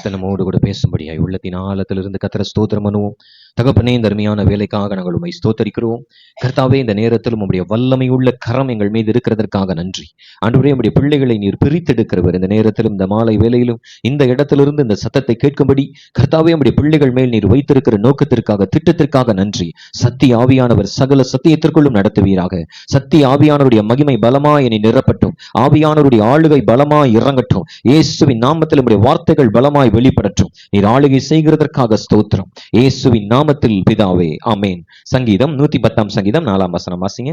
கர்த்தர் நம்மோடு கூட பேசும்படியாய் உள்ளத்தின் ஆழத்திலிருந்து கத்திர ஸ்தோத்திரம் பண்ணுவோம். தகப்பனே இந்த அருமையான வேலைக்காக நாங்கள் உண்மை ஸ்தோத்தரிக்கிறோம். கர்த்தாவே இந்த நேரத்தில் உம்முடைய வல்லமை உள்ள கரம் எங்கள் மீது இருக்கிறதற்காக நன்றி. ஆண்டவரே உம்முடைய பிள்ளைகளை நீர் பிரித்தெடுக்கிறவர். இந்த நேரத்திலும் இந்த மாலை வேலையிலும் இந்த இடத்திலிருந்து இந்த சத்தத்தை கேட்கும்படி கர்த்தாவே உம்முடைய பிள்ளைகள் மேல் நீர் வைத்திருக்கிற நோக்கத்திற்காக திட்டத்திற்காக நன்றி. சத்தி ஆவியானவர் சகல சத்தியத்திற்குள்ளும் நடத்துவீராக. சத்தி ஆவியானவருடைய மகிமை பலமா என்னை நிரப்பட்டும். ஆவியானவருடைய ஆளுகை பலமா இறங்கட்டும். இயேசுவின் நாமத்தில் உம்முடைய வார்த்தைகள் பலமாய் வெளிப்படட்டும். நீர் ஆளுகை செய்கிறதற்காக ஸ்தோத்திரம். இயேசுவின் நாமத்தில் பிதாவே ஆமேன். சங்கீதம் நூத்தி பத்தாம் சங்கீதம் நாலாம் வசனம். வாசிங்க.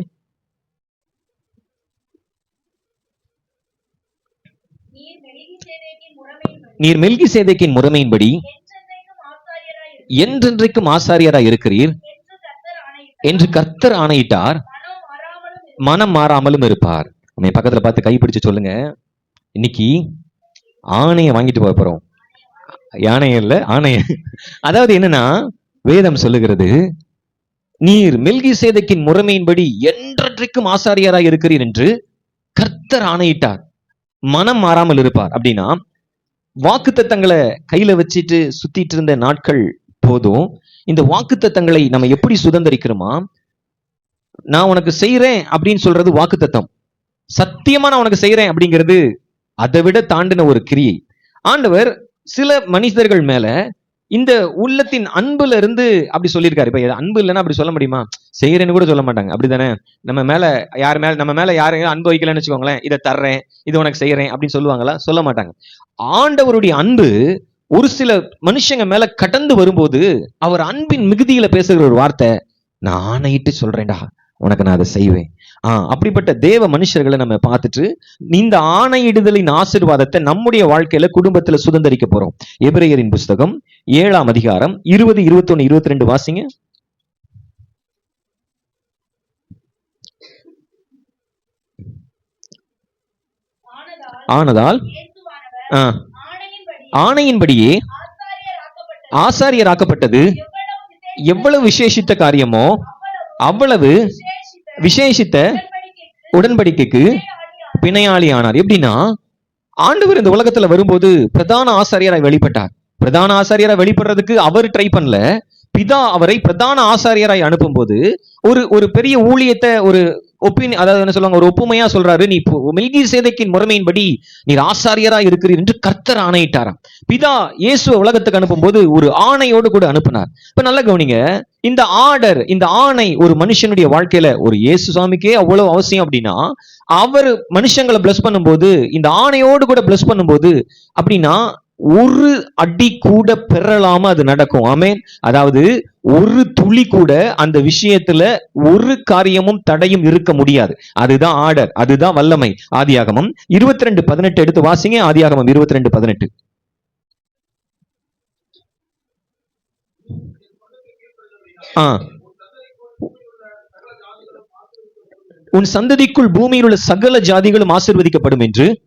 நீர் மெல்கி சேதைக்கின் முறைமையின்படி என்றென்றைக்கும் என்றென்றைக்கும் ஆசாரியராய் இருக்கிறீர். என்று கர்த்தர் ஆணையிட்டார். மனம் மாறாமலும் இருப்பார். உன்னை பக்கத்துல பார்த்து கைப்பிடிச்சு சொல்லுங்க. இன்னைக்கு ஆணையை வாங்கிட்டு போக போறோம். யானை அல்ல ஆணைய அதாவது என்னன்னா வேதம் சொல்லுகிறது நீர் மெல்கி சேதக்கின் முறைமையின்படி என்றென்றைக்கும் ஆசாரியராய் இருக்கிறீர் என்று கர்த்தர் ஆணையிட்டார். மனம் மாறாமல் இருப்பார். அப்படின்னா வாக்குத்தத்தங்களை கையில வச்சுட்டு சுத்திட்டு இருந்த நாட்கள் போதும். இந்த வாக்குத்தத்தங்களை நம்ம எப்படி சுதந்திரிக்கிறோமா? நான் உனக்கு செய்யறேன் அப்படின்னு சொல்றது வாக்குத்தத்தம். சத்தியமா நான் உனக்கு செய்யறேன் அப்படிங்கிறது அதை விட தாண்டின ஒரு கிரியை. ஆண்டவர் சில மனிதர்கள் மேல இந்த உள்ளத்தின் அன்புல இருந்து அப்படி சொல்லியிருக்காரு. இப்ப அன்பு இல்லைன்னா அப்படி சொல்ல முடியுமா? செய்யறேன்னு கூட சொல்ல மாட்டாங்க. அப்படிதானே நம்ம மேல யார் மேல நம்ம மேல யாரையும் அன்பு வைக்கலன்னு வச்சுக்கோங்களேன் இதை தர்றேன் இது உனக்கு செய்யறேன் அப்படின்னு சொல்லுவாங்களா? சொல்ல மாட்டாங்க. ஆண்டவருடைய அன்பு ஒரு சில மனுஷங்க மேல கடந்து வரும்போது அவர் அன்பின் மிகுதியில பேசுகிற ஒரு வார்த்தை நான் ஆணையிட்டு சொல்றேன்டா. உனக்கு நான் அதை செய்வேன். ஆ அப்படிப்பட்ட தேவ மனுஷர்களை நம்ம பார்த்துட்டு இந்த ஆணையிடுதலின் ஆசீர்வாதத்தை நம்முடைய வாழ்க்கையில குடும்பத்துல சுதந்திரிக்க போறோம். எபிரேயரின் புஸ்தகம் ஏழாம் அதிகாரம் இருபது இருபத்தொன்னு இருபத்தி ரெண்டு வாசிங்க. ஆனதால் ஆணையின்படியே ஆசாரியராக்கப்பட்டது. ஆசாரியராக்கப்பட்டது. எவ்வளவு விசேஷித்த காரியமோ அவ்வளவு விசேஷித்த உடன்படிக்கைக்கு பிணையாளி ஆனார் எப்படின்னா ஆண்டவர் இந்த உலகத்துல வரும்போது பிரதான ஆசாரியராய் வெளிப்பட்டார். பிரதான ஆசாரியராய் வெளிப்படுறதுக்கு அவர் ட்ரை பண்ணல. பிதா அவரை பிரதான ஆசாரியராய் அனுப்பும்போது ஒரு ஒரு பெரிய ஊழியத்தை ஒரு ஒப்பீனியன் அதாவது என்ன சொல்லுவாங்க? ஒரு ஒப்புமையா சொல்றாரு நீ மெல்கி சேதைக்கின் முறைமையின்படி நீர் ஆசாரியரா இருக்கிறீர் என்று கர்த்தர் ஆணையிட்டாராம். பிதா இயேசு உலகத்துக்கு அனுப்பும்போது ஒரு ஆணையோடு கூட அனுப்பினார். இப்ப நல்ல கவனிங்க இந்த ஆர்டர் இந்த ஆணை ஒரு மனுஷனுடைய வாழ்க்கையில ஒரு இயேசு சுவாமிக்கே அவ்வளவு அவசியம் அப்படின்னா அவர் மனுஷங்களை பிளஸ் பண்ணும்போது இந்த ஆணையோடு கூட பிளஸ் பண்ணும்போது அப்படின்னா ஒரு அடி கூட பெறலாம அது நடக்கும். ஆமென். அதாவது ஒரு துளி கூட அந்த விஷயத்துல ஒரு காரியமும் தடையும் இருக்க முடியாது. அதுதான் ஆர்டர் அதுதான் வல்லமை. ஆதியாகமம் இருபத்தி ரெண்டு பதினெட்டு எடுத்து வாசிங்க. ஆதியாகமம் இருபத்தி ரெண்டு பதினெட்டு. ஆ. உன் சந்ததிக்குள் பூமியில் உள்ள சகல ஜாதிகளும் ஆசிர்வதிக்கப்படும் என்று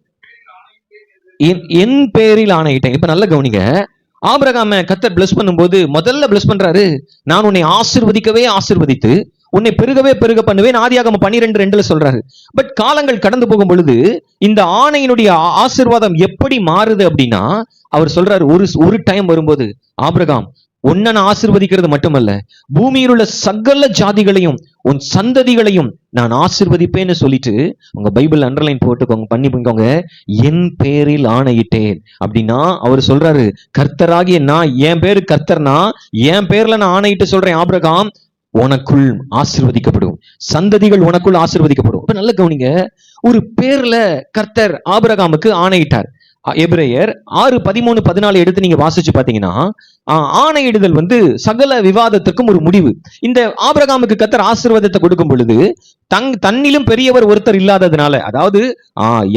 என்- என் பேரில் ஆணையிட்டேன். இப்ப நல்ல கவனிங்க. ஆபிரகாம கத்தர் பிளஸ் பண்ணும்போது முதல்ல பிளஸ் பண்றாரு. நான் உன்னை ஆசிர்வதிக்கவே ஆசிர்வதித்து உன்னை பெருகவே பெருக பண்ணுவேன். ஆதியாகம பன்னிரெண்டு ரெண்டுல சொல்றாரு. பட் காலங்கள் கடந்து போகும் பொழுது இந்த ஆணையினுடைய ஆசிர்வாதம் ஆசீர்வாதம் எப்படி மாறுது அப்படின்னா அவர் சொல்றாரு ஒரு ஒரு டைம் வரும்போது ஆபிரகாம் உன்னை நான் ஆசிர்வதிக்கிறது மட்டுமல்ல பூமியில் உள்ள சகல ஜாதிகளையும் உன் சந்ததிகளையும் நான் ஆசிர்வதிப்பேன்னு சொல்லிட்டு உங்க பைபிள் அண்டர்லைன் போட்டுக்கோங்க பண்ணி பண்ணிக்கோங்க என் பேரில் ஆணையிட்டேன். அப்படின்னா அவர் சொல்றாரு கர்த்தராகிய நான் என் பேரு கர்த்தர்னா என் பேர்ல நான் ஆணையிட்டு சொல்றேன் ஆபிரகாம் உனக்குள் ஆசிர்வதிக்கப்படும். சந்ததிகள் உனக்குள் ஆசிர்வதிக்கப்படும். இப்ப நல்ல கவனிங்க ஒரு பேர்ல கர்த்தர் ஆபிரகாமுக்கு ஆணையிட்டார். எப்ரேயர் எபிரேயர் ஆறு பதிமூணு பதினாலு எடுத்து நீங்க வாசிச்சு பாத்தீங்கன்னா ஆணையிடுதல் வந்து சகல விவாதத்துக்கும் ஒரு முடிவு. இந்த ஆபிரகாமுக்கு கத்தர் ஆசீர்வாதத்தை கொடுக்கும் பொழுது தங் தன்னிலும் பெரியவர் ஒருத்தர் இல்லாததுனால அதாவது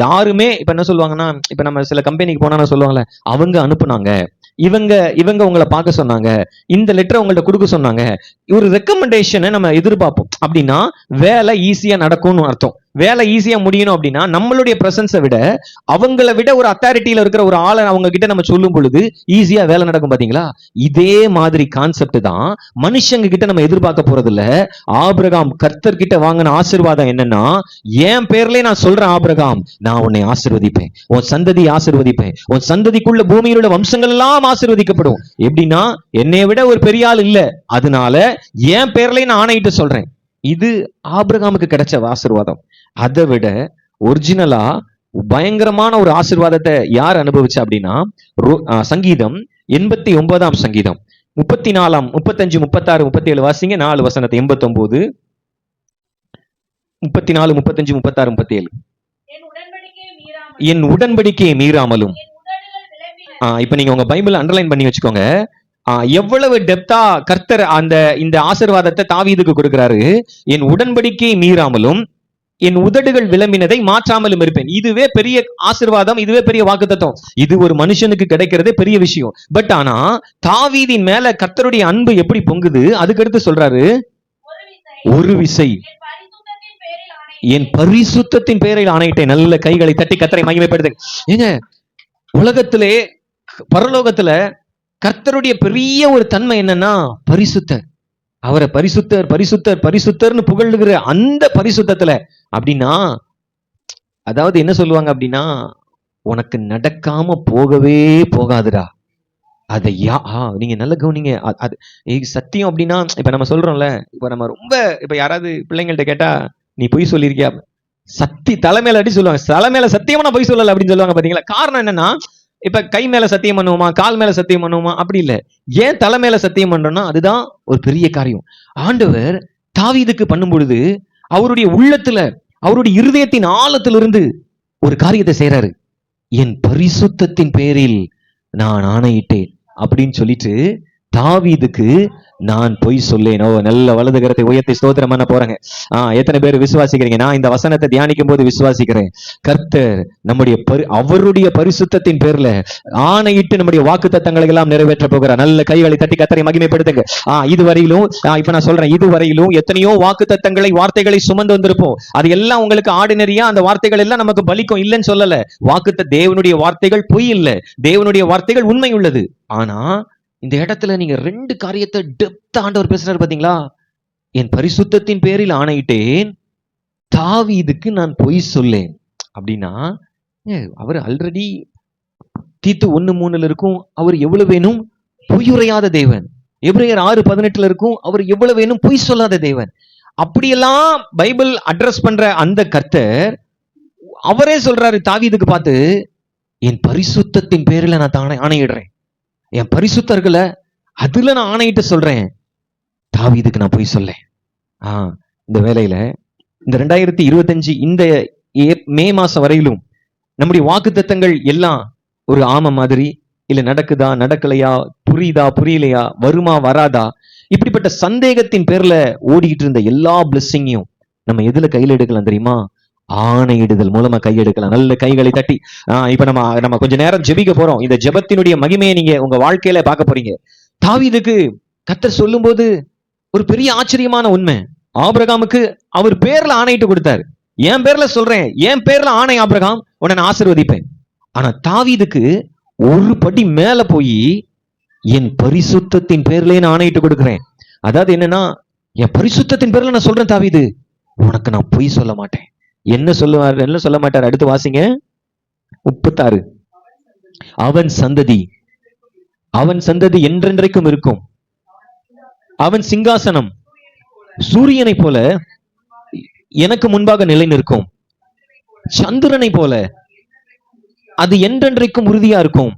யாருமே இப்ப என்ன சொல்லுவாங்கன்னா இப்ப நம்ம சில கம்பெனிக்கு போனா சொல்லுவாங்கல்ல அவங்க அனுப்புனாங்க இவங்க இவங்க உங்களை பார்க்க சொன்னாங்க இந்த லெட்டரை உங்கள்ட்ட கொடுக்க சொன்னாங்க ஒரு ரெக்கமெண்டேஷனை நம்ம எதிர்பார்ப்போம். அப்படின்னா வேலை ஈஸியா நடக்கும்னு அர்த்தம். வேலை ஈஸியா முடியணும் அப்படின்னா நம்மளுடைய பிரசன்ஸை விட அவங்கள விட ஒரு அத்தாரிட்டியில இருக்கிற ஒரு ஆளை அவங்க கிட்ட நம்ம சொல்லும் பொழுது ஈஸியா வேலை நடக்கும் பாத்தீங்களா? இதே மாதிரி கான்செப்ட் தான் மனுஷங்க கிட்ட நம்ம எதிர்பார்க்க போறது இல்ல ஆபிரகாம் கர்த்தர் கிட்ட வாங்கின ஆசீர்வாதம் என்னன்னா என் பேர்லயே நான் சொல்றேன் ஆபிரகாம் நான் உன்னை ஆசிர்வதிப்பேன். உன் சந்ததி ஆசிர்வதிப்பேன். உன் சந்ததிக்குள்ள பூமியில் உள்ள வம்சங்கள் எல்லாம் ஆசிர்வதிக்கப்படும். எப்படின்னா என்னை விட ஒரு பெரிய ஆள் இல்ல. அதனால என் பேர்லயே நான் ஆணையிட்டு சொல்றேன். இது ஆபிரகாமுக்கு கிடைச்ச ஆசீர்வாதம். அதை விட ஒரிஜினலா பயங்கரமான ஒரு ஆசீர்வாதத்தை யார் அனுபவிச்சா அப்படின்னா சங்கீதம் எண்பத்தி ஒன்பதாம் சங்கீதம். முப்பத்தி நாலாம் முப்பத்தஞ்சு முப்பத்தாறு முப்பத்தி ஏழு வாசிங்க நாலு வசனத்தை எண்பத்தி ஒன்பது முப்பத்தி நாலு முப்பத்தஞ்சு முப்பத்தாறு முப்பத்தி ஏழு என் உடன்படிக்கையை மீறாமலும். இப்ப நீங்க உங்க பைபிள் அண்டர்லைன் பண்ணி வச்சுக்கோங்க. எவ்வளவு டெப்தா கர்த்தர் அந்த இந்த ஆசீர்வாதத்தை தாவீதுக்கு கொடுக்கிறாரு? என் உடன்படிக்கையை மீறாமலும் என் உதடுகள் விளம்பினதை மாற்றாமலும் இருப்பேன். இதுவே பெரிய ஆசீர்வாதம் இதுவே பெரிய வாக்குத்தத்தம். இது ஒரு மனுஷனுக்கு கிடைக்கிறதே பெரிய விஷயம். பட் ஆனா தாவீதின் மேல கர்த்தருடைய அன்பு எப்படி பொங்குது? அதுக்கடுத்து சொல்றாரு ஒரு விசை. என் பரிசுத்தத்தின் பெயரில் என் ஆணையிட்டேன். நல்ல கைகளை தட்டி கத்தரை மகிமைப்படுத்து ஏங்க உலகத்திலே பரலோகத்துல கர்த்தருடைய பெரிய ஒரு தன்மை என்னன்னா பரிசுத்தர். அவரை பரிசுத்தர் பரிசுத்தர் பரிசுத்தர்னு புகழ்கிற அந்த பரிசுத்தத்துல அப்படின்னா அதாவது என்ன சொல்லுவாங்க அப்படின்னா உனக்கு நடக்காம போகவே போகாதுடா. அதை யா ஆ, நீங்க நல்ல கவனிங்க. அது சத்தியம் அப்படின்னா இப்ப நம்ம சொல்றோம்ல இப்ப நம்ம ரொம்ப இப்ப யாராவது பிள்ளைங்கள்ட்ட கேட்டா நீ பொய் சொல்லியிருக்கியா? சத்தி தலைமையில அடி சொல்லுவாங்க. தலைமையில சத்தியமா நான் பொய் சொல்லல அப்படின்னு சொல்லுவாங்க பாத்தீங்களா? காரணம் என்னன்னா இப்ப கை மேல சத்தியம் பண்ணுவோமா? கால் மேல சத்தியம் பண்ணுவோமா? அப்படி இல்ல. ஏன் தலை மேல சத்தியம் பண்றோம்னா அதுதான் ஒரு பெரிய காரியம். ஆண்டவர் தாவீதுக்கு பண்ணும் பொழுது அவருடைய உள்ளத்துல அவருடைய இருதயத்தின் ஆழத்திலிருந்து ஒரு காரியத்தை செய்றாரு. என் பரிசுத்தத்தின் பேரில் நான் ஆணையிட்டேன். அப்படின்னு சொல்லிட்டு தாவீதுக்கு நான் பொய் சொல்லேனோ. நல்ல வலது கரத்தை உயர்த்தி ஸ்தோத்திரம் பண்ண ஆஹ் எத்தனை பேர் விசுவாசிக்கிறீங்க? நான் இந்த வசனத்தை தியானிக்கும் போது விசுவாசிக்கிறேன். கர்த்தர் நம்முடைய பரி அவருடைய பரிசுத்தத்தின் பேர்ல ஆணையிட்டு நம்முடைய வாக்கு தத்தங்களை எல்லாம் நிறைவேற்ற போகிறார். நல்ல கைகளை தட்டி கத்தரை மகிமைப்படுத்துங்க. ஆஹ் இதுவரையிலும் இப்ப நான் சொல்றேன் இதுவரையிலும் எத்தனையோ வாக்கு தத்தங்களை வார்த்தைகளை சுமந்து வந்திருப்போம். அது எல்லாம் உங்களுக்கு ஆர்டினரியா அந்த வார்த்தைகள் எல்லாம் நமக்கு பலிக்கும் இல்லைன்னு சொல்லல. வாக்குத்த தேவனுடைய வார்த்தைகள் பொய் இல்லை. தேவனுடைய வார்த்தைகள் உண்மை உள்ளது. ஆனா இந்த இடத்துல நீங்க ரெண்டு காரியத்தை டெப்த் ஆண்டவர் பேசுறாரு பாத்தீங்களா? என் பரிசுத்தத்தின் பேரில் ஆணையிட்டேன் தாவீதுக்கு நான் பொய் சொல்லேன். அப்படின்னா ஏ, அவர் ஆல்ரெடி தீத்து ஒன்று மூணுல இருக்கும் அவர் எவ்வளவு வேணும்? பொய்யுரையாத தேவன். எபிரேயர் ஆறு பதினெட்டுல இருக்கும் அவர் எவ்வளவு வேணும்? பொய் சொல்லாத தேவன். அப்படியெல்லாம் பைபிள் அட்ரஸ் பண்ற அந்த கர்த்தர் அவரே சொல்றாரு தாவீதுக்கு பார்த்து என் பரிசுத்தத்தின் பேரில் நான் தானே ஆணையிடுறேன். என் பரிசுத்தர்களை அதுல நான் ஆணையிட்டு சொல்றேன். தாவீதுக்கு நான் போய் சொல்லேன். ஆ இந்த வேலையில இந்த ரெண்டாயிரத்தி இருபத்தஞ்சு இந்த மே மாசம் வரையிலும் நம்முடைய வாக்கு தத்தங்கள் எல்லாம் ஒரு ஆம மாதிரி இல்ல நடக்குதா நடக்கலையா புரியுதா புரியலையா வருமா வராதா? இப்படிப்பட்ட சந்தேகத்தின் பேர்ல ஓடிக்கிட்டு இருந்த எல்லா பிளெஸ்ஸிங்கையும் நம்ம எதுல கையில எடுக்கலாம் தெரியுமா? ஆணையிடுதல் மூலமா கையெடுக்கலாம் நல்ல கைகளை தட்டி. ஆஹ் இப்ப நம்ம நம்ம கொஞ்ச நேரம் ஜெபிக்க போறோம். இந்த ஜெபத்தினுடைய மகிமையை நீங்க உங்க வாழ்க்கையில பார்க்க போறீங்க. தாவிதுக்கு கத்தர் சொல்லும்போது ஒரு பெரிய ஆச்சரியமான உண்மை. ஆபிரகாமுக்கு அவர் பேர்ல ஆணையிட்டு கொடுத்தாரு. என் பேர்ல சொல்றேன். என் பேர்ல ஆணை ஆபிரகாம். உன்னை நான் ஆசிர்வதிப்பேன். ஆனா தாவிதுக்கு ஒரு படி மேல போய் என் பரிசுத்தத்தின் பேர்லயே நான் ஆணையிட்டு கொடுக்குறேன். அதாவது என்னன்னா என் பரிசுத்தத்தின் பேர்ல நான் சொல்றேன் தாவீது. உனக்கு நான் பொய் சொல்ல மாட்டேன். என்ன சொல்லுவார் என்ன சொல்ல மாட்டார்? அடுத்து வாசிங்க. முப்பத்தாறு. அவன் சந்ததி. அவன் சந்ததி என்றென்றைக்கும் இருக்கும். அவன் சிங்காசனம். சூரியனை போல எனக்கு முன்பாக நிலை நிற்கும். சந்திரனை போல அது என்றென்றைக்கும் உறுதியா இருக்கும்.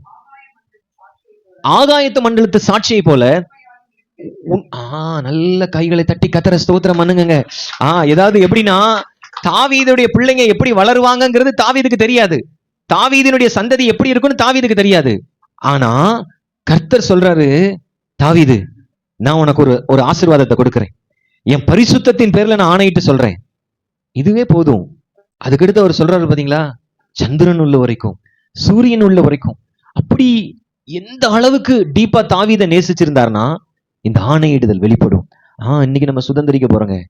ஆகாயத்து மண்டலத்து சாட்சியை போல நல்ல கைகளை தட்டி கத்தர ஸ்தோத்திரம் பண்ணுங்க ஆஹ் ஏதாவது எப்படின்னா தாவீதுடைய பிள்ளைங்க எப்படி வளருவாங்கங்கிறது தாவீதுக்கு தெரியாது. தாவீதினுடைய சந்ததி எப்படி இருக்கும்னு தாவீதுக்கு தெரியாது. ஆனா கர்த்தர் சொல்றாரு தாவீது நான் உனக்கு ஒரு ஒரு ஆசீர்வாதத்தை கொடுக்கிறேன். என் பரிசுத்தத்தின் பேர்ல நான் ஆணையிட்டு சொல்றேன். இதுவே போதும். அதுக்கடுத்து அவர் சொல்றாரு பாத்தீங்களா? சந்திரன் உள்ள வரைக்கும் சூரியன் உள்ள வரைக்கும். அப்படி எந்த அளவுக்கு டீப்பா தாவீதை நேசிச்சிருந்தாருன்னா இந்த ஆணையிடுதல் வெளிப்படும். ஆஹ் இன்னைக்கு நம்ம சுதந்திரிக்க போறோங்க.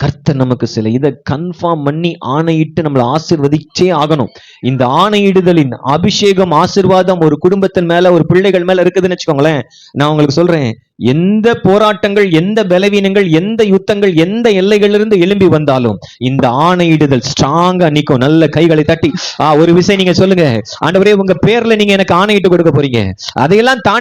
கர்த்தர் நமக்கு சில இதை கன்ஃபார்ம் பண்ணி ஆணையிட்டு நம்மளை ஆசிர்வதிச்சே ஆகணும். இந்த ஆணையிடுதலின் அபிஷேகம் ஆசிர்வாதம் ஒரு குடும்பத்தின் மேல ஒரு பிள்ளைகள் மேல இருக்குதுன்னு வச்சுக்கோங்களேன். நான் உங்களுக்கு சொல்றேன் எந்த போராட்டங்கள் எந்த பலவீனங்கள் எந்த யுத்தங்கள் எந்த எல்லைகளிலிருந்து எழும்பி வந்தாலும் இந்த ஆணையிடுதல் ஸ்ட்ராங்கா நிக்கும் நல்ல கைகளை தட்டி ஆஹ் ஒரு விஷயம் நீங்க சொல்லுங்க. ஆண்டவரே உங்க பேர்ல நீங்க எனக்கு ஆணையிட்டு கொடுக்க போறீங்க. அதையெல்லாம் தாண்டி